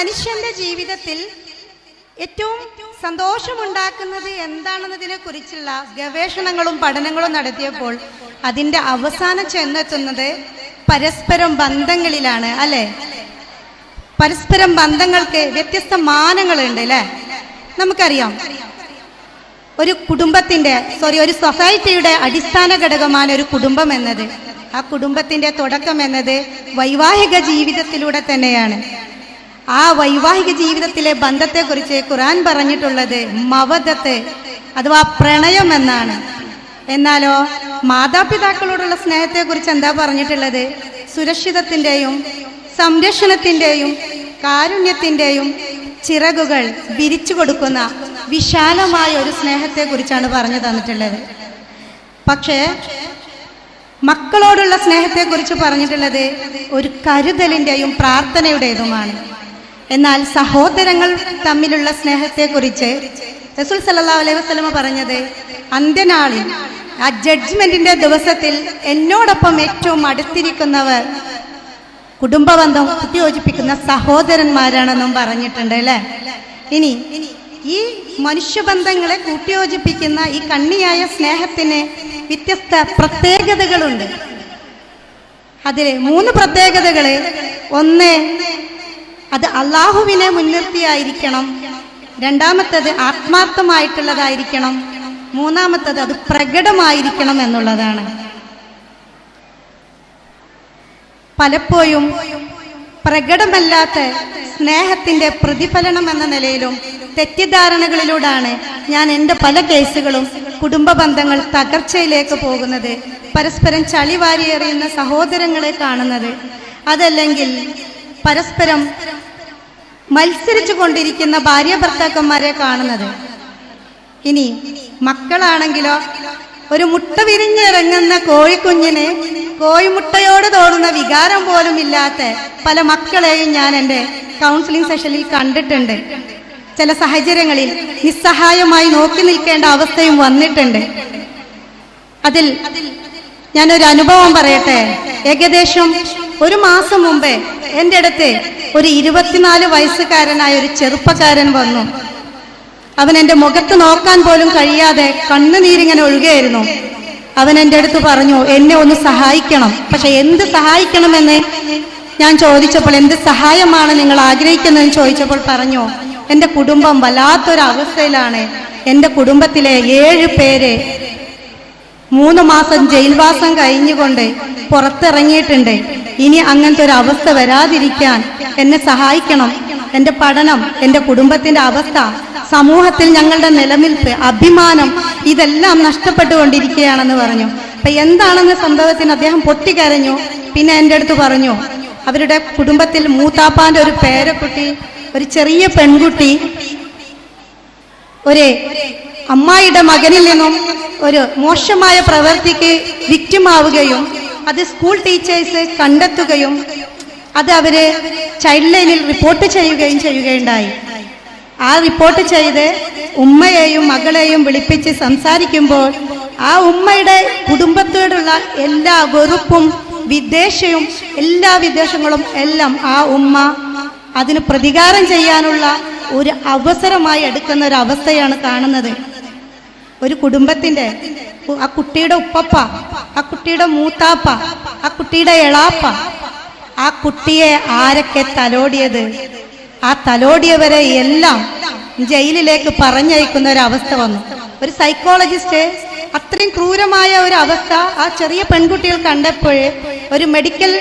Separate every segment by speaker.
Speaker 1: മനുഷ്യന്റെ ജീവിതത്തിൽ ഏറ്റവും സന്തോഷമുണ്ടാക്കുന്നത് എന്താണെന്നതിനെ കുറിച്ചുള്ള ഗവേഷണങ്ങളും പഠനങ്ങളും നടത്തിയപ്പോൾ അതിന്റെ അവസാനം ചെന്നെത്തുന്നത് പരസ്പരം ബന്ധങ്ങളിലാണ് അല്ലെ? പരസ്പരം ബന്ധങ്ങൾക്ക് വ്യത്യസ്ത മാനങ്ങളുണ്ട് അല്ലെ? നമുക്കറിയാം. ഒരു കുടുംബത്തിന്റെ സോറി ഒരു സൊസൈറ്റിയുടെ അടിസ്ഥാന ഘടകമാണ് ഒരു കുടുംബം എന്നത്. ആ കുടുംബത്തിന്റെ തുടക്കം എന്നത് വൈവാഹിക ജീവിതത്തിലൂടെ തന്നെയാണ്. ആ വൈവാഹിക ജീവിതത്തിലെ ബന്ധത്തെക്കുറിച്ച് ഖുറാൻ പറഞ്ഞിട്ടുള്ളത് മവദത്ത് അഥവാ പ്രണയം എന്നാണ്. എന്നാലോ മാതാപിതാക്കളോടുള്ള സ്നേഹത്തെക്കുറിച്ച് എന്താ പറഞ്ഞിട്ടുള്ളത്? സുരക്ഷിതത്തിന്റെയും സംരക്ഷണത്തിന്റെയും കാരുണ്യത്തിന്റെയും ചിറകുകൾ വിരിച്ചു കൊടുക്കുന്ന വിശാലമായ ഒരു സ്നേഹത്തെക്കുറിച്ചാണ് പറഞ്ഞു തന്നിട്ടുള്ളത്. പക്ഷേ മക്കളോടുള്ള സ്നേഹത്തെക്കുറിച്ച് പറഞ്ഞിട്ടുള്ളത് ഒരു കരുതലിന്റെയും പ്രാർത്ഥനയുടേതുമാണ്. എന്നാൽ സഹോദരങ്ങൾ തമ്മിലുള്ള സ്നേഹത്തെക്കുറിച്ച് റസൂൽ സല്ലാ അലൈഹി വസ്ലമ പറഞ്ഞത് അന്ത്യനാളിൽ ആ ജഡ്ജ്മെന്റിന്റെ ദിവസത്തിൽ എന്നോടൊപ്പം ഏറ്റവും അടുത്തിരിക്കുന്നവർ കുടുംബബന്ധം കുത്തിയോജിപ്പിക്കുന്ന സഹോദരന്മാരാണെന്നും പറഞ്ഞിട്ടുണ്ട് അല്ലേ? ഇനി ഈ മനുഷ്യബന്ധങ്ങളെ കൂട്ടിയോജിപ്പിക്കുന്ന ഈ കണ്ണിയായ സ്നേഹത്തിന് വ്യത്യസ്ത പ്രത്യേകതകളുണ്ട്. അതിലെ മൂന്ന് പ്രത്യേകതകൾ. ഒന്ന് അത് അള്ളാഹുവിനെ മുൻനിർത്തിയായിരിക്കണം. രണ്ടാമത്തത് ആത്മാർത്ഥമായിട്ടുള്ളതായിരിക്കണം. മൂന്നാമത്തത് അത് പ്രകടമായിരിക്കണം എന്നുള്ളതാണ്. പലപ്പോഴും പ്രകടമല്ലാത്ത സ്നേഹത്തിന്റെ പ്രതിഫലനം എന്ന നിലയിലും തെറ്റിദ്ധാരണകളിലൂടെയാണ് ഞാൻ എന്റെ പല കേസുകളും കുടുംബ ബന്ധങ്ങൾ തകർച്ചയിലേക്ക് പോകുന്നത്. പരസ്പരം ചളി വാരിയെറിയുന്ന സഹോദരങ്ങളെ കാണുന്നത്. അതല്ലെങ്കിൽ പരസ്പരം മത്സരിച്ചു കൊണ്ടിരിക്കുന്ന ഭാര്യ ഭർത്താക്കന്മാരെ കാണുന്നത്. ഇനി മക്കളാണെങ്കിലോ ഒരു മുട്ട വിരിഞ്ഞിറങ്ങുന്ന കോഴിക്കുഞ്ഞിന് കോഴിമുട്ടയോട് തോന്നുന്ന വികാരം പോലും ഇല്ലാത്ത പല മക്കളെയും ഞാൻ എന്റെ കൗൺസിലിംഗ് സെഷനിൽ കണ്ടിട്ടുണ്ട്. ചില സാഹചര്യങ്ങളിൽ നിസ്സഹായമായി നോക്കി നിൽക്കേണ്ട അവസ്ഥയും വന്നിട്ടുണ്ട്. അതിൽ ഞാനൊരു അനുഭവം പറയട്ടെ. ഏകദേശം ഒരു മാസം മുമ്പേ എന്റെ അടുത്ത് ഒരു ഇരുപത്തിനാല് വയസ്സുകാരനായ ഒരു ചെറുപ്പക്കാരൻ വന്നു. അവൻ എന്റെ മുഖത്ത് നോക്കാൻ പോലും കഴിയാതെ കണ്ണുനീരിങ്ങനെ ഒഴുകയായിരുന്നു. അവൻ എന്റെ അടുത്ത് പറഞ്ഞു എന്നെ ഒന്ന് സഹായിക്കണം. പക്ഷെ എന്ത് സഹായിക്കണമെന്ന്? ഞാൻ ചോദിച്ചപ്പോൾ എന്ത് സഹായമാണ് നിങ്ങൾ ആഗ്രഹിക്കുന്നതെന്ന്? ചോദിച്ചപ്പോൾ പറഞ്ഞു എന്റെ കുടുംബം വല്ലാത്തൊരു അവസ്ഥയിലാണ് എന്റെ കുടുംബത്തിലെ ഏഴ് പേര് മൂന്ന് മാസം ജയിൽവാസം കഴിഞ്ഞുകൊണ്ട് പുറത്തിറങ്ങിയിട്ടുണ്ട്. ഇനി അങ്ങനത്തെ ഒരു അവസ്ഥ വരാതിരിക്കാൻ എന്നെ സഹായിക്കണം. എന്റെ പഠനം എന്റെ കുടുംബത്തിന്റെ അവസ്ഥ സമൂഹത്തിൽ ഞങ്ങളുടെ നിലനിൽപ്പ് അഭിമാനം ഇതെല്ലാം നഷ്ടപ്പെട്ടുകൊണ്ടിരിക്കുകയാണെന്ന് പറഞ്ഞു. അപ്പൊ എന്താണെന്ന സംഭവത്തിന് അദ്ദേഹം പൊട്ടിക്കരഞ്ഞു. പിന്നെ എന്റെ അടുത്ത് പറഞ്ഞു അവരുടെ കുടുംബത്തിൽ മൂത്താപ്പാന്റെ ഒരു പേരക്കുട്ടി ഒരു ചെറിയ പെൺകുട്ടി ഒരു അമ്മായിയുടെ മകനിൽ നിന്നും ഒരു മോശമായ പ്രവൃത്തിക്ക് വിക്റ്റിമാവുകയും അത് സ്കൂൾ ടീച്ചേഴ്സ് കണ്ടെത്തുകയും അത് അവർ ചൈൽഡ് ലൈനിൽ റിപ്പോർട്ട് ചെയ്യുകയും ചെയ്യുകയുണ്ടായി. ആ റിപ്പോർട്ട് ചെയ്ത് ഉമ്മയെയും മകളെയും വിളിപ്പിച്ച് സംസാരിക്കുമ്പോൾ ആ ഉമ്മയുടെ കുടുംബത്തോടുള്ള എല്ലാ വെറുപ്പും വിദ്വേഷവും എല്ലാ വിദ്വേഷങ്ങളും എല്ലാം ആ ഉമ്മ അതിന് പ്രതികാരം ചെയ്യാനുള്ള ഒരു അവസരമായി എടുക്കുന്ന ഒരു അവസ്ഥയാണ് കാണുന്നത്. ഒരു കുടുംബത്തിന്റെ ആ കുട്ടിയുടെ ഉപ്പപ്പ ആ കുട്ടിയുടെ മൂത്താപ്പ ആ കുട്ടിയുടെ എളാപ്പ ആ കുട്ടിയെ ആരൊക്കെ തലോടിയത്? ആ തലോടിയവരെ എല്ലാം ജയിലിലേക്ക് പറഞ്ഞയക്കുന്ന ഒരു അവസ്ഥ വന്നു. ഒരു സൈക്കോളജിസ്റ്റ് അത്രയും ക്രൂരമായ ഒരു അവസ്ഥ ആ ചെറിയ പെൺകുട്ടികൾ കണ്ടപ്പോൾ ഒരു മെഡിക്കൽ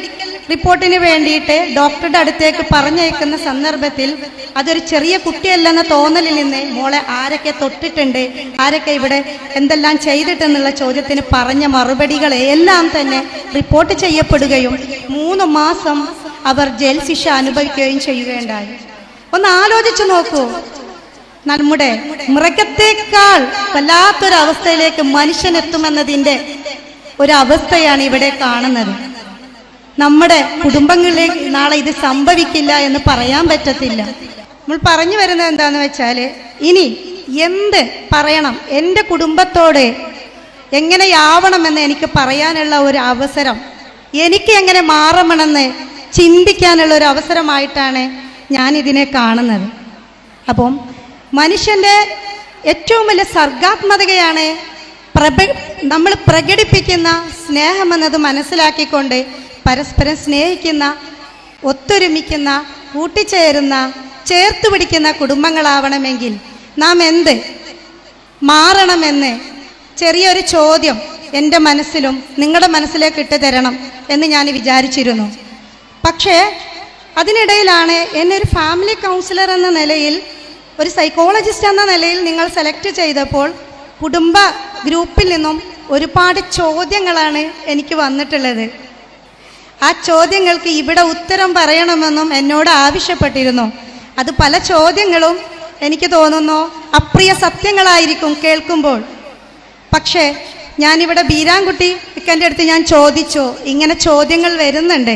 Speaker 1: റിപ്പോർട്ടിന് വേണ്ടിയിട്ട് ഡോക്ടറുടെ അടുത്തേക്ക് പറഞ്ഞയക്കുന്ന സന്ദർഭത്തിൽ അതൊരു ചെറിയ കുട്ടിയല്ലെന്ന തോന്നലിൽ നിന്ന് മോളെ ആരൊക്കെ തൊട്ടിട്ടുണ്ട് ആരൊക്കെ ഇവിടെ എന്തെല്ലാം ചെയ്തിട്ടെന്നുള്ള ചോദ്യത്തിന് പറഞ്ഞ മറുപടികളെ എല്ലാം തന്നെ റിപ്പോർട്ട് ചെയ്യപ്പെടുകയും മൂന്ന് മാസം അവർ ജയിൽ ശിക്ഷ അനുഭവിക്കുകയും ചെയ്യുകയുണ്ടായി. ഒന്ന് ആലോചിച്ചു നോക്കൂ. നമ്മുടെ മൃഗത്തെക്കാൾ വല്ലാത്തൊരവസ്ഥയിലേക്ക് മനുഷ്യൻ എത്തുമെന്നതിന്റെ ഒരു അവസ്ഥയാണ് ഇവിടെ കാണുന്നത്. നമ്മുടെ കുടുംബങ്ങളിലേക്ക് നാളെ ഇത് സംഭവിക്കില്ല എന്ന് പറയാൻ പറ്റത്തില്ല. നമ്മൾ പറഞ്ഞു വരുന്നത് എന്താന്ന് വെച്ചാൽ ഇനി എന്ത് പറയണം? എന്റെ കുടുംബത്തോട് എങ്ങനെയാവണമെന്ന് എനിക്ക് പറയാനുള്ള ഒരു അവസരം എനിക്ക് എങ്ങനെ മാറണമെന്ന് ചിന്തിക്കാനുള്ള ഒരു അവസരമായിട്ടാണ് ഞാനിതിനെ കാണുന്നത്. അപ്പം മനുഷ്യന്റെ ഏറ്റവും വലിയ സർഗാത്മകതയാണ് പ്രഭ നമ്മൾ പ്രകടിപ്പിക്കുന്ന സ്നേഹമെന്നത് മനസ്സിലാക്കിക്കൊണ്ട് പരസ്പരം സ്നേഹിക്കുന്ന ഒത്തൊരുമിക്കുന്ന കൂട്ടിച്ചേരുന്ന ചേർത്ത് പിടിക്കുന്ന കുടുംബങ്ങളാവണമെങ്കിൽ നാം എന്ത് മാറണമെന്ന് ചെറിയൊരു ചോദ്യം എന്റെ മനസ്സിലും നിങ്ങളുടെ മനസ്സിലേക്ക് ഇട്ട് തരണം എന്ന് ഞാൻ വിചാരിച്ചിരുന്നു. പക്ഷേ അതിനിടയിലാണ് എന്നെ ഒരു ഫാമിലി കൗൺസിലർ എന്ന നിലയിൽ ഒരു സൈക്കോളജിസ്റ്റ് എന്ന നിലയിൽ നിങ്ങൾ സെലക്ട് ചെയ്തപ്പോൾ കുടുംബ ഗ്രൂപ്പിൽ നിന്നും ഒരുപാട് ചോദ്യങ്ങളാണ് എനിക്ക് വന്നിട്ടുള്ളത്. ആ ചോദ്യങ്ങൾക്ക് ഇവിടെ ഉത്തരം പറയണമെന്നും എന്നോട് ആവശ്യപ്പെട്ടിരുന്നു. അത് പല ചോദ്യങ്ങളും എനിക്ക് തോന്നുന്നു അപ്രിയ സത്യങ്ങളായിരിക്കും കേൾക്കുമ്പോൾ. പക്ഷേ ഞാനിവിടെ ബീരാൻകുട്ടി ഇക്കന്റെ അടുത്ത് ഞാൻ ചോദിച്ചു ഇങ്ങനെ ചോദ്യങ്ങൾ വരുന്നുണ്ട്.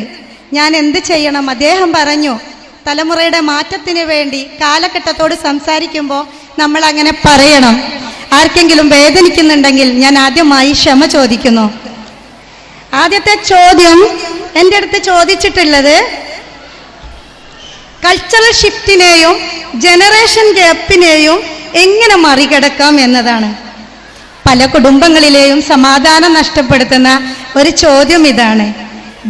Speaker 1: ഞാൻ എന്ത് ചെയ്യണം? അദ്ദേഹം പറഞ്ഞു തലമുറയുടെ മാറ്റത്തിന് വേണ്ടി കാലഘട്ടത്തോട് സംസാരിക്കുമ്പോൾ നമ്മൾ അങ്ങനെ പറയണം. ആർക്കെങ്കിലും വേദനിക്കുന്നുണ്ടെങ്കിൽ ഞാൻ ആദ്യമായി ക്ഷമ ചോദിക്കുന്നു. ആദ്യത്തെ ചോദ്യം എന്റെ അടുത്ത് ചോദിച്ചിട്ടുള്ളത് കൾച്ചറൽ ഷിഫ്റ്റിനെയും ജനറേഷൻ ഗ്യാപ്പിനെയും എങ്ങനെ മറികടക്കാം എന്നതാണ്. പല കുടുംബങ്ങളിലെയും സമാധാനം നഷ്ടപ്പെടുത്തുന്ന ഒരു ചോദ്യം ഇതാണ്.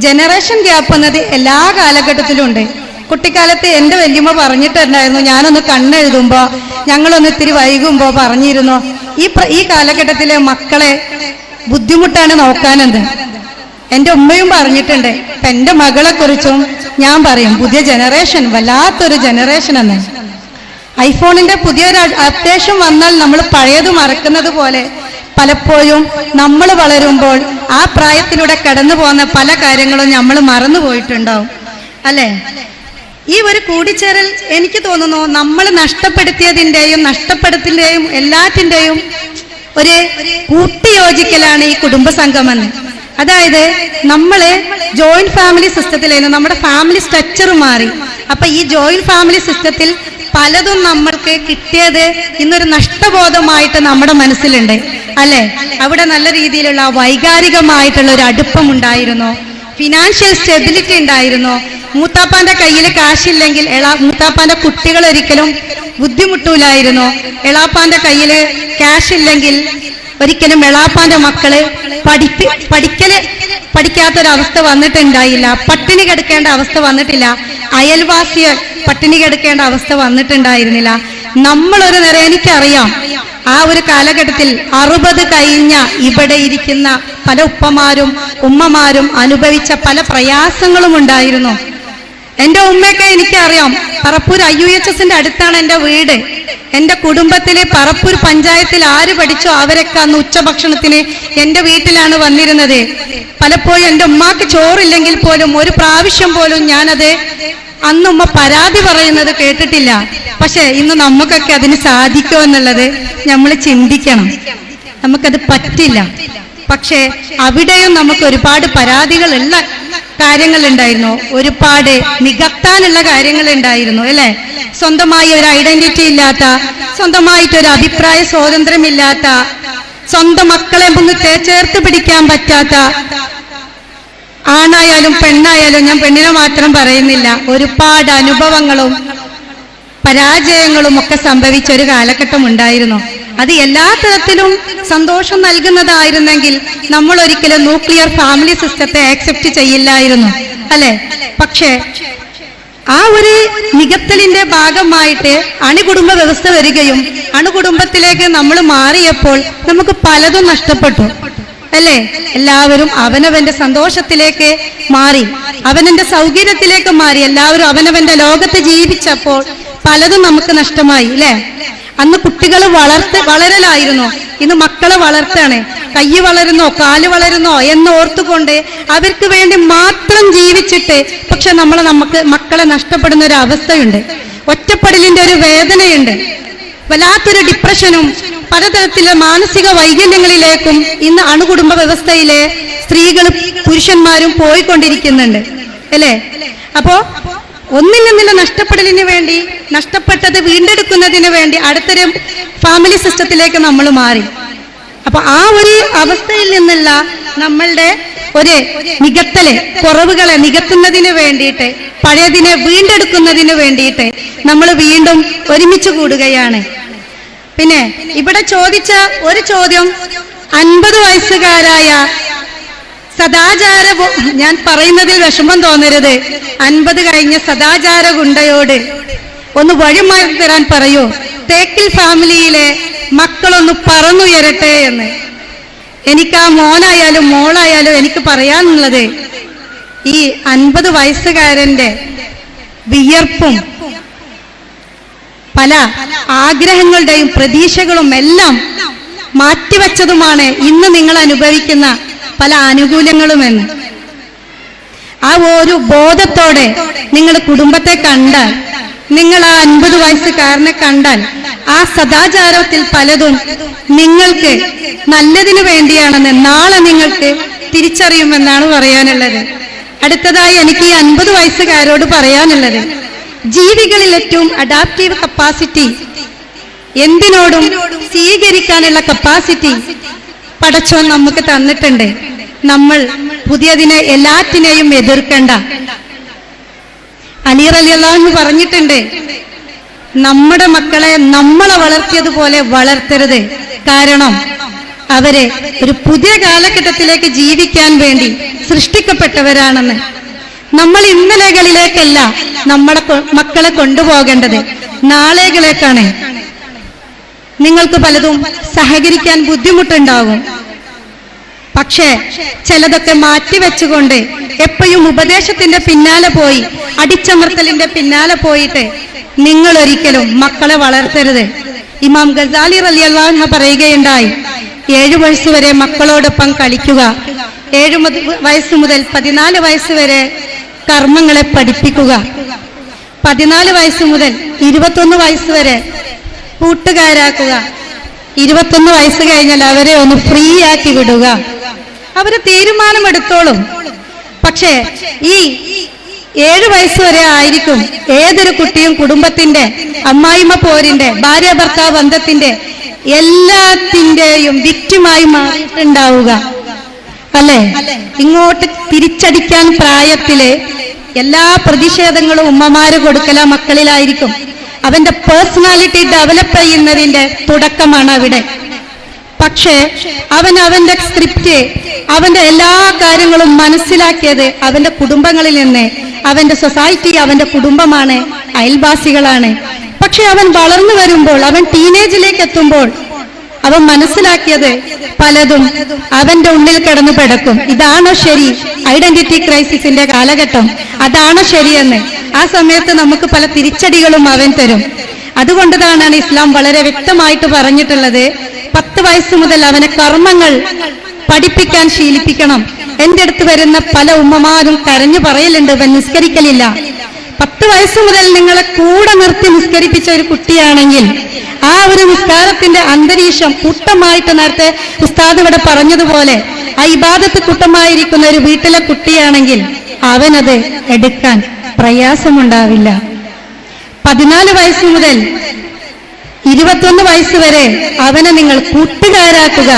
Speaker 1: ജനറേഷൻ ഗ്യാപ്പ് എന്നത് എല്ലാ കാലഘട്ടത്തിലും ഉണ്ട് കുട്ടിക്കാലത്ത് എന്റെ വല്യമ്മ പറഞ്ഞിട്ടുണ്ടായിരുന്നു ഞാനൊന്ന് കണ്ണെഴുതുമ്പോൾ ഞങ്ങളൊന്ന് ഇത്തിരി വൈകുമ്പോൾ പറഞ്ഞിരുന്നു? ഈ ഈ കാലഘട്ടത്തിലെ മക്കളെ ബുദ്ധിമുട്ടാണ് നോക്കാനെന്ന് എന്റെ ഉമ്മയും പറഞ്ഞിട്ടുണ്ട് ഇപ്പം എന്റെ മകളെ കുറിച്ചും ഞാൻ പറയും പുതിയ ജനറേഷൻ വല്ലാത്തൊരു ജനറേഷൻ എന്ന് ഐഫോണിന്റെ പുതിയൊരു അപ്ഡേഷൻ വന്നാൽ നമ്മൾ പഴയത് മറക്കുന്നത് പോലെ പലപ്പോഴും നമ്മൾ വളരുമ്പോൾ ആ പ്രായത്തിലൂടെ കടന്നു പോകുന്ന പല കാര്യങ്ങളും നമ്മൾ മറന്നു പോയിട്ടുണ്ടാവും. അല്ലേ? ഈ ഒരു കൂടിച്ചേരൽ എനിക്ക് തോന്നുന്നു നമ്മൾ നഷ്ടപ്പെടുത്തിയതിന്റെയും നഷ്ടപ്പെടുത്തിന്റെയും എല്ലാറ്റിന്റെയും ഒരു കൂട്ടിയോജിക്കലാണ് ഈ കുടുംബ സംഗമെന്ന് അതായത് നമ്മൾ ജോയിന്റ് ഫാമിലി സിസ്റ്റത്തിലായിരുന്നു നമ്മുടെ ഫാമിലി സ്ട്രക്ചർ മാറി. അപ്പൊ ഈ ജോയിന്റ് ഫാമിലി സിസ്റ്റത്തിൽ പലതും നമ്മൾക്ക് കിട്ടിയത് ഇന്നൊരു നഷ്ടബോധമായിട്ട് നമ്മുടെ മനസ്സിലുണ്ട്. അല്ലെ? അവിടെ നല്ല രീതിയിലുള്ള വൈകാരികമായിട്ടുള്ള ഒരു അടുപ്പം ഉണ്ടായിരുന്നു. ഫിനാൻഷ്യൽ സ്റ്റെബിലിറ്റി ഉണ്ടായിരുന്നു. മൂത്താപ്പാന്റെ കയ്യിൽ കാശില്ലെങ്കിൽ എളാ മൂത്താപ്പാന്റെ കുട്ടികൾ ഒരിക്കലും ബുദ്ധിമുട്ടൂലായിരുന്നു. എളാപ്പാന്റെ കയ്യിൽ കാശില്ലെങ്കിൽ ഒരിക്കലും എളാപ്പാന്റെ മക്കൾ പഠിപ്പി പഠിക്കൽ പഠിക്കാത്തൊരവസ്ഥ വന്നിട്ടുണ്ടായില്ല. പട്ടിണി കിടക്കേണ്ട അവസ്ഥ വന്നിട്ടില്ല. അയൽവാസിയെ പട്ടിണി കിടക്കേണ്ട അവസ്ഥ വന്നിട്ടുണ്ടായിരുന്നില്ല. നമ്മളൊരു നേരം എനിക്കറിയാം ആ ഒരു കാലഘട്ടത്തിൽ അറുപത് കഴിഞ്ഞ ഇവിടെ ഇരിക്കുന്ന പല ഉപ്പമാരും ഉമ്മമാരും അനുഭവിച്ച പല പ്രയാസങ്ങളും ഉണ്ടായിരുന്നു. എന്റെ ഉമ്മയൊക്കെ എനിക്കറിയാം. പറപ്പൂർ ഐ യു എച്ച് എസിന്റെ അടുത്താണ് എന്റെ വീട്. എന്റെ കുടുംബത്തിലെ പറപ്പൂർ പഞ്ചായത്തിൽ ആര് പഠിച്ചോ അവരൊക്കെ അന്ന് ഉച്ചഭക്ഷണത്തിന് എന്റെ വീട്ടിലാണ് വന്നിരുന്നത്. പലപ്പോഴും എന്റെ ഉമ്മാക്ക് ചോറില്ലെങ്കിൽ പോലും ഒരു പ്രാവശ്യം പോലും ഞാനത് അന്ന് ഉമ്മ പരാതി പറയുന്നത് കേട്ടിട്ടില്ല. പക്ഷെ ഇന്ന് നമുക്കൊക്കെ അതിന് സാധിക്കുമോ എന്നുള്ളത് നമ്മൾ ചിന്തിക്കണം. നമുക്കത് പറ്റില്ല. പക്ഷേ അവിടെയും നമുക്ക് ഒരുപാട് പരാതികളുള്ള കാര്യങ്ങൾ ഉണ്ടായിരുന്നു ഒരുപാട് നികത്താനുള്ള കാര്യങ്ങൾ ഉണ്ടായിരുന്നു അല്ലെ? സ്വന്തമായി ഒരു ഐഡന്റിറ്റി ഇല്ലാത്ത സ്വന്തമായിട്ട് ഒരു അഭിപ്രായ സ്വാതന്ത്ര്യമില്ലാത്ത സ്വന്തം മക്കളെ ഒന്ന് ചേർത്ത് പിടിക്കാൻ പറ്റാത്ത ആണായാലും പെണ്ണായാലും ഞാൻ പെണ്ണിനെ മാത്രം പറയുന്നില്ല. ഒരുപാട് അനുഭവങ്ങളും പരാജയങ്ങളും ഒക്കെ സംഭവിച്ച ഒരു കാലഘട്ടം ഉണ്ടായിരുന്നു. അത് എല്ലാ തരത്തിലും സന്തോഷം നൽകുന്നതായിരുന്നെങ്കിൽ നമ്മൾ ഒരിക്കലും ന്യൂക്ലിയർ ഫാമിലി സിസ്റ്റത്തെ ആക്സെപ്റ്റ് ചെയ്യില്ലായിരുന്നു. അല്ലെ? പക്ഷേ ആ ഒരു നികത്തലിന്റെ ഭാഗമായിട്ട് അണുകുടുംബ വ്യവസ്ഥ വരികയും അണുകുടുംബത്തിലേക്ക് നമ്മൾ മാറിയപ്പോൾ നമുക്ക് പലതും നഷ്ടപ്പെട്ടു. അല്ലേ? എല്ലാവരും അവനവന്റെ സന്തോഷത്തിലേക്ക് മാറി. അവനവന്റെ സൗകര്യത്തിലേക്ക് മാറി. എല്ലാവരും അവനവന്റെ ലോകത്ത് ജീവിച്ചപ്പോൾ പലതും നമുക്ക് നഷ്ടമായി. അല്ലേ? അന്ന് കുട്ടികൾ വളർത്ത് വളരലായിരുന്നു. ഇന്ന് മക്കളെ വളർത്താണ്. കൈ വളരുന്നോ കാൽ വളരുന്നോ എന്ന് ഓർത്തുകൊണ്ട് അവർക്ക് വേണ്ടി മാത്രം ജീവിച്ചിട്ട് പക്ഷെ നമ്മൾ നമുക്ക് മക്കളെ നഷ്ടപ്പെടുന്ന ഒരു അവസ്ഥയുണ്ട്. ഒറ്റപ്പെടലിന്റെ ഒരു വേദനയുണ്ട്. വല്ലാത്തൊരു ഡിപ്രഷനും പലതരത്തിലെ മാനസിക വൈകല്യങ്ങളിലേക്കും ഇന്ന് അണുകുടുംബ വ്യവസ്ഥയിലെ സ്ത്രീകളും പുരുഷന്മാരും പോയിക്കൊണ്ടിരിക്കുന്നുണ്ട്. അല്ലേ? അപ്പോ ഒന്നിൽ നിന്നുള്ള നഷ്ടപ്പെടലിന് വേണ്ടി നഷ്ടപ്പെട്ടത് വീണ്ടെടുക്കുന്നതിന് വേണ്ടി അടുത്തൊരു ഫാമിലി സിസ്റ്റത്തിലേക്ക് നമ്മൾ മാറി. അപ്പൊ ആ ഒരു അവസ്ഥയിൽ നിന്നുള്ള നമ്മളുടെ ഒരു നികത്തലെ കുറവുകളെ നികത്തുന്നതിന് വേണ്ടിയിട്ട് പഴയതിനെ വീണ്ടെടുക്കുന്നതിന് വേണ്ടിയിട്ട് നമ്മൾ വീണ്ടും ഒരുമിച്ച് കൂടുകയാണ്. പിന്നെ ഇവിടെ ചോദിച്ച ഒരു ചോദ്യം അൻപത് വയസ്സുകാരായ സദാചാര ഞാൻ പറയുന്നതിൽ വിഷമം തോന്നരുത്. അൻപത് കഴിഞ്ഞ സദാചാര ഗുണ്ടയോട് ഒന്ന് വഴിമാറി തരാൻ പറയൂ. തേക്കിൽ ഫാമിലിയിലെ മക്കളൊന്ന് പറന്നുയരട്ടെ എന്ന്. എനിക്ക് ആ മോനായാലും മോളായാലും എനിക്ക് പറയാനുള്ളത് ഈ അൻപത് വയസ്സുകാരന്റെ വിയർപ്പും പല ആഗ്രഹങ്ങളുടെയും പ്രതീക്ഷകളും എല്ലാം മാറ്റിവെച്ചതുമാണ് ഇന്ന് നിങ്ങൾ അനുഭവിക്കുന്ന പല ആനുകൂല്യങ്ങളുമെന്ന്. ആ ഒരു ബോധത്തോടെ നിങ്ങൾ കുടുംബത്തെ കണ്ടാൽ നിങ്ങൾ ആ അൻപത് വയസ്സുകാരനെ കണ്ടാൽ ആ സദാചാരത്തിൽ പലതും നിങ്ങൾക്ക് നല്ലതിനു വേണ്ടിയാണെന്ന് നാളെ നിങ്ങൾക്ക് തിരിച്ചറിയുമെന്നാണ് പറയാനുള്ളത്. അടുത്തതായി എനിക്ക് ഈ അൻപത് വയസ്സുകാരോട് പറയാനുള്ളത്. ജീവികളിൽ ഏറ്റവും അഡാപ്റ്റീവ് കപ്പാസിറ്റി എന്തിനോടും സ്വീകരിക്കാനുള്ള കപ്പാസിറ്റി പടച്ചോൻ നമുക്ക് തന്നിട്ടുണ്ട്. നമ്മൾ പുതിയതിനെ എല്ലാറ്റിനെയും എതിർക്കണ്ട. അലീർ അലി അള്ളാഹു പറഞ്ഞിട്ടുണ്ട് നമ്മുടെ മക്കളെ നമ്മളെ വളർത്തിയതുപോലെ വളർത്തരുത്. കാരണം അവരെ ഒരു പുതിയ കാലഘട്ടത്തിലേക്ക് ജീവിക്കാൻ വേണ്ടി സൃഷ്ടിക്കപ്പെട്ടവരാണെന്ന്. നമ്മൾ ഇന്നലെകളിലേക്കല്ല നമ്മളെ മക്കളെ കൊണ്ടുപോകേണ്ടത്. നാളേകളേക്കാണ്. നിങ്ങൾക്ക് പലതും സഹകരിക്കാൻ ബുദ്ധിമുട്ടുണ്ടാകും. പക്ഷേ ചിലതൊക്കെ മാറ്റിവെച്ചുകൊണ്ട് എപ്പോഴും ഉപദേശത്തിന്റെ പിന്നാലെ പോയി അടിച്ചമർത്തലിന്റെ പിന്നാലെ പോയിട്ട് നിങ്ങൾ ഒരിക്കലും മക്കളെ വളർത്തരുത്. ഇമാം ഗസാലി റലി അള്ളാഹ പറയുകയുണ്ടായി ഏഴു വയസ്സ് വരെ മക്കളോടൊപ്പം കളിക്കുക ഏഴു വയസ്സ് മുതൽ പതിനാല് വയസ്സ് വരെ കർമ്മങ്ങളെ പഠിപ്പിക്കുക പതിനാല് വയസ്സ് മുതൽ ഇരുപത്തൊന്ന് വയസ്സ് വരെ കൂട്ടുകാരാക്കുക ഇരുപത്തൊന്ന് വയസ്സ് കഴിഞ്ഞാൽ അവരെ ഒന്ന് ഫ്രീ ആക്കി വിടുക. അവർ തീരുമാനമെടുത്തോളും. പക്ഷേ ഈ ഏഴു വയസ്സ് വരെ ആയിരിക്കും ഏതൊരു കുട്ടിയും കുടുംബത്തിന്റെ അമ്മായിമ്മ പോരിന്റെ ഭാര്യ ഭർത്താവ് ബന്ധത്തിന്റെ എല്ലാത്തിന്റെയും വിറ്റുമായി മാറിയിട്ടുണ്ടാവുക. അല്ലെ? ഇങ്ങോട്ട് തിരിച്ചടിക്കാൻ പ്രായത്തിൽ എല്ലാ പ്രതിഷേധങ്ങളും ഉമ്മമാര് കൊടുക്കല മക്കളിലായിരിക്കും. അവന്റെ പേഴ്സണാലിറ്റി ഡെവലപ്പ് ചെയ്യുന്നതിന്റെ തുടക്കമാണ് അവിടെ. പക്ഷേ അവൻ അവന്റെ സ്ക്രിപ്റ്റ് അവന്റെ എല്ലാ കാര്യങ്ങളും മനസ്സിലാക്കിയത് അവന്റെ കുടുംബങ്ങളിൽ നിന്ന്. അവന്റെ സൊസൈറ്റി അവന്റെ കുടുംബമാണ് അയൽവാസികളാണ്. പക്ഷെ അവൻ വളർന്നു വരുമ്പോൾ അവൻ ടീനേജിലേക്ക് എത്തുമ്പോൾ അവൻ മനസ്സിലാക്കിയത് പലതും അവന്റെ ഉള്ളിൽ കിടന്നു പിടക്കും. ഇതാണോ ശരി? ഐഡന്റിറ്റി ക്രൈസിസിന്റെ കാലഘട്ടം. അതാണോ ശരിയെന്ന്? ആ സമയത്ത് നമുക്ക് പല തിരിച്ചടികളും അവൻ തരും. അതുകൊണ്ടതാണ് ഇസ്ലാം വളരെ വ്യക്തമായിട്ട് പറഞ്ഞിട്ടുള്ളത് പത്ത് വയസ്സ് മുതൽ അവനെ കർമ്മങ്ങൾ പഠിപ്പിക്കാൻ ശീലിപ്പിക്കണം. എന്റെ അടുത്ത് വരുന്ന പല ഉമ്മമാരും കരഞ്ഞു പറയലുണ്ട് ഇവൻ നിസ്കരിക്കലില്ല. പത്ത് വയസ്സ് മുതൽ നിങ്ങളെ കൂടെ നിർത്തി നിസ്കരിപ്പിച്ച ഒരു കുട്ടിയാണെങ്കിൽ ആ ഒരു നിസ്കാരത്തിന്റെ അന്തരീക്ഷം കൂട്ടമായിട്ട് നേരത്തെ ഉസ്താദ് ഇവിടെ പറഞ്ഞതുപോലെ ആ ഇബാദത്ത് കൂട്ടമായിരിക്കുന്ന ഒരു വീട്ടിലെ കുട്ടിയാണെങ്കിൽ അവനത് എടുക്കാൻ പ്രയാസമുണ്ടാവില്ല. പതിനാല് വയസ്സ് മുതൽ ഇരുപത്തൊന്ന് വയസ്സ് വരെ അവനെ നിങ്ങൾ കൂട്ടുകാരാക്കുക.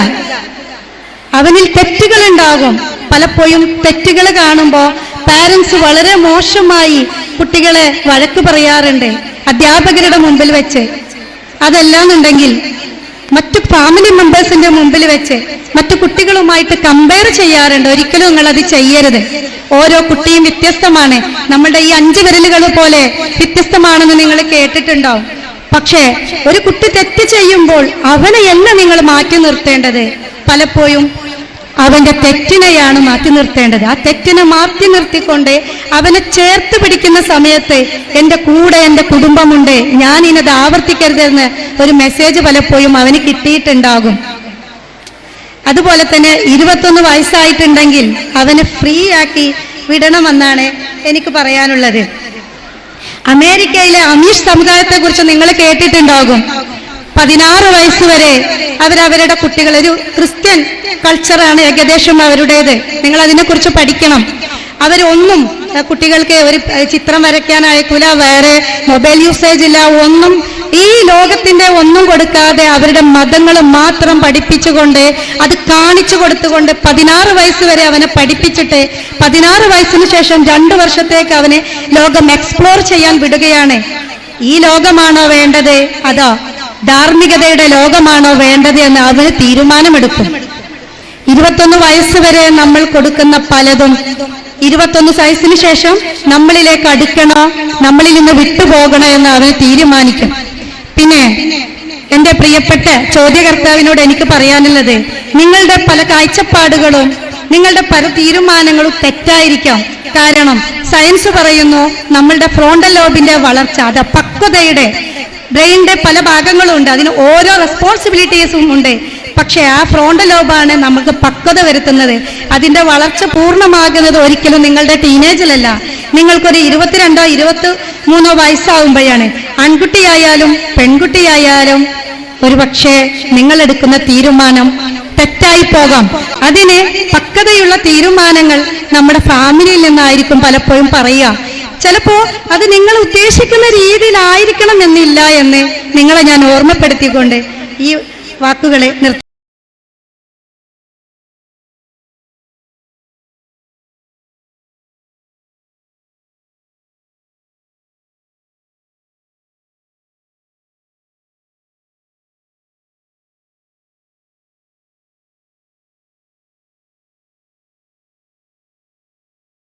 Speaker 1: അവനിൽ തെറ്റുകൾ ഉണ്ടാകും പലപ്പോഴും തെറ്റുകൾ കാണുമ്പോൾ പാരന്റ്സ് വളരെ മോശമായി കുട്ടികളെ വഴക്ക് പറയാറുണ്ട് അധ്യാപകരുടെ മുമ്പിൽ വെച്ച്. അതല്ലാന്നുണ്ടെങ്കിൽ മറ്റു ഫാമിലി മെമ്പേഴ്സിന്റെ മുമ്പിൽ വെച്ച് മറ്റു കുട്ടികളുമായിട്ട് കമ്പയർ ചെയ്യാറുണ്ട്. ഒരിക്കലും നിങ്ങൾ അത് ചെയ്യരുത്. ഓരോ കുട്ടിയും വ്യത്യസ്തമാണ്. നമ്മുടെ ഈ അഞ്ച് വിരലുകൾ പോലെ വ്യത്യസ്തമാണെന്ന് നിങ്ങൾ കേട്ടിട്ടുണ്ടാവും പക്ഷേ ഒരു കുട്ടി തെറ്റ് ചെയ്യുമ്പോൾ അവനെയല്ല നിങ്ങൾ മാറ്റി നിർത്തേണ്ടത്. പലപ്പോഴും അവന്റെ തെറ്റിനെയാണ് മാറ്റി നിർത്തേണ്ടത്. ആ തെറ്റിനെ മാറ്റി നിർത്തിക്കൊണ്ട് അവനെ ചേർത്ത് പിടിക്കുന്ന സമയത്ത് എന്റെ കൂടെ എന്റെ കുടുംബമുണ്ട്. ഞാൻ ഇനത് ആവർത്തിക്കരുതെന്ന് ഒരു മെസ്സേജ് പലപ്പോഴും അവന് കിട്ടിയിട്ടുണ്ടാകും. അതുപോലെ തന്നെ ഇരുപത്തൊന്ന് വയസ്സായിട്ടുണ്ടെങ്കിൽ അവനെ ഫ്രീ ആക്കി വിടണമെന്നാണ് എനിക്ക് പറയാനുള്ളത്. അമേരിക്കയിലെ അമീഷ് സമുദായത്തെ കുറിച്ച് നിങ്ങൾ കേട്ടിട്ടുണ്ടാകും. പതിനാറ് വയസ്സുവരെ അവരവരുടെ കുട്ടികൾ ഒരു ക്രിസ്ത്യൻ കൾച്ചറാണ് ഏകദേശം അവരുടേത്. നിങ്ങൾ അതിനെക്കുറിച്ച് പഠിക്കണം. അവരൊന്നും കുട്ടികൾക്ക് ഒരു ചിത്രം വരയ്ക്കാനായിക്കൂല വേറെ മൊബൈൽ യൂസേജ് ഇല്ല ഒന്നും ഈ ലോകത്തിന്റെ ഒന്നും കൊടുക്കാതെ അവരുടെ മതങ്ങൾ മാത്രം പഠിപ്പിച്ചുകൊണ്ട് അത് കാണിച്ചു കൊടുത്തുകൊണ്ട് പതിനാറ് വയസ്സ് വരെ അവനെ പഠിപ്പിച്ചിട്ട് പതിനാറ് വയസ്സിന് ശേഷം രണ്ടു വർഷത്തേക്ക് അവനെ ലോകം എക്സ്പ്ലോർ ചെയ്യാൻ വിടുകയാണ്. ഈ ലോകമാണോ വേണ്ടത്? അതോ. ധാർമ്മികതയുടെ ലോകമാണോ വേണ്ടത് എന്ന് അവന് തീരുമാനമെടുക്കും ഇരുപത്തൊന്ന് വയസ്സ് വരെ നമ്മൾ കൊടുക്കുന്ന പലതും ഇരുപത്തൊന്ന് വയസ്സിന് ശേഷം നമ്മളിലേക്ക് അടുക്കണോ നമ്മളിൽ നിന്ന് വിട്ടുപോകണോ എന്ന് അവന് തീരുമാനിക്കും. പിന്നെ എന്റെ പ്രിയപ്പെട്ട ചോദ്യകർത്താവിനോട് എനിക്ക് പറയാനുള്ളത് നിങ്ങളുടെ പല കാഴ്ചപ്പാടുകളും നിങ്ങളുടെ പല തീരുമാനങ്ങളും തെറ്റായിരിക്കാം. കാരണം സയൻസ് പറയുന്നു നമ്മളുടെ ഫ്രോണ്ടൽ ലോബിന്റെ വളർച്ച അത് പക്വതയുടെ ബ്രെയിനിന്റെ പല ഭാഗങ്ങളും ഉണ്ട് അതിന് ഓരോ റെസ്പോൺസിബിലിറ്റീസും ഉണ്ട്. പക്ഷെ ആ ഫ്രോണ്ടൽ ലോബാണ് നമുക്ക് പക്വത വരുത്തുന്നത്. അതിന്റെ വളർച്ച പൂർണമാകുന്നത് ഒരിക്കലും നിങ്ങളുടെ ടീനേജിലല്ല നിങ്ങൾക്കൊരു ഇരുപത്തിരണ്ടോ ഇരുപത്തി മൂന്നോ വയസ്സാവുമ്പോഴാണ്. ആൺകുട്ടിയായാലും പെൺകുട്ടിയായാലും ഒരുപക്ഷെ നിങ്ങൾ എടുക്കുന്ന തീരുമാനം തെറ്റായി പോകാം. അതിന് പക്വതയുള്ള തീരുമാനങ്ങൾ നമ്മുടെ ഫാമിലിയിൽ നിന്നായിരിക്കും പലപ്പോഴും പറയുക. ചിലപ്പോ അത് നിങ്ങൾ ഉദ്ദേശിക്കുന്ന രീതിയിലായിരിക്കണം എന്നില്ല എന്ന് നിങ്ങളെ ഞാൻ ഓർമ്മപ്പെടുത്തിക്കൊണ്ട് ഈ വാക്കുകളെ നിർത്തി